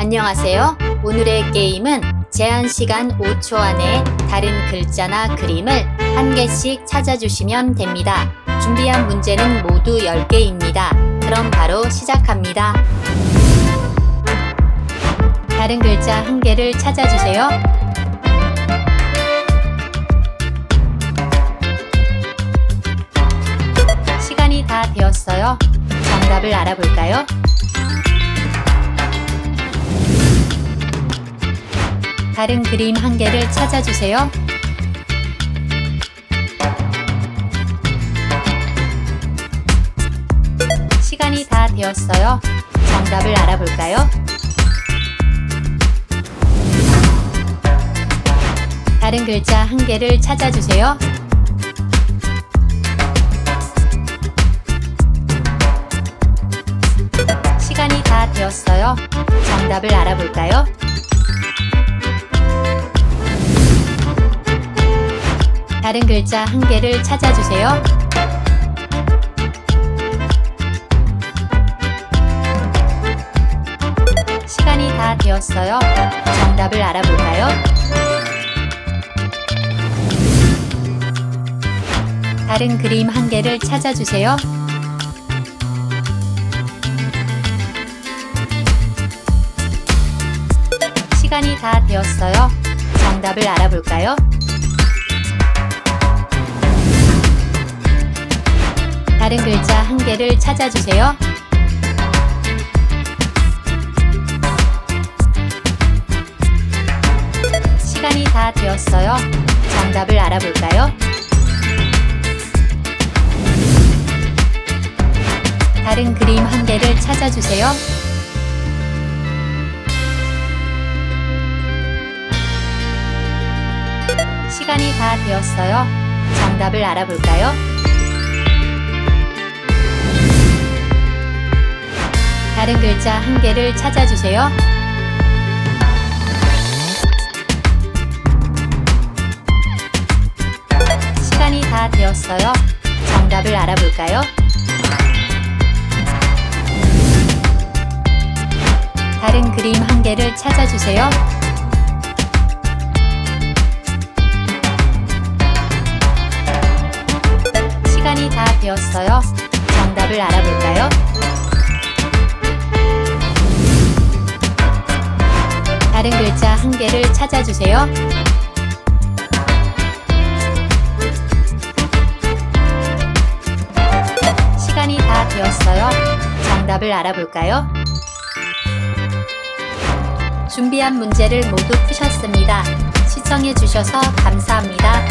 안녕하세요. 오늘의 게임은 제한 시간 5초 안에 다른 글자나 그림을 한 개씩 찾아주시면 됩니다. 준비한 문제는 모두 10개입니다. 그럼 바로 시작합니다. 다른 글자 한 개를 찾아주세요. 시간이 다 되었어요. 정답을 알아볼까요? 다른 그림 한 개를 찾아주세요. 시간이 다 되었어요. 정답을 알아볼까요? 다른 글자 한 개를 찾아주세요. 시간이 다 되었어요. 정답을 알아볼까요? 다른 글자 한 개를 찾아주세요. 시간이 다 되었어요. 정답을 알아볼까요? 다른 그림 한 개를 찾아주세요. 시간이 다 되었어요. 정답을 알아볼까요? 다른 글자 한 개를 찾아주세요. 시간이 다 되었어요. 정답을 알아볼까요? 다른 그림 한 개를 찾아주세요. 시간이 다 되었어요. 정답을 알아볼까요? 다른 글자 한 개를 찾아주세요. 시간이 다 되었어요. 정답을 알아볼까요? 다른 그림 한 개를 찾아주세요. 시간이 다 되었어요. 정답을 알아볼까요? 개를 찾아주세요. 시간이 다 되었어요. 정답을 알아볼까요? 준비한 문제를 모두 푸셨습니다. 시청해주셔서 감사합니다.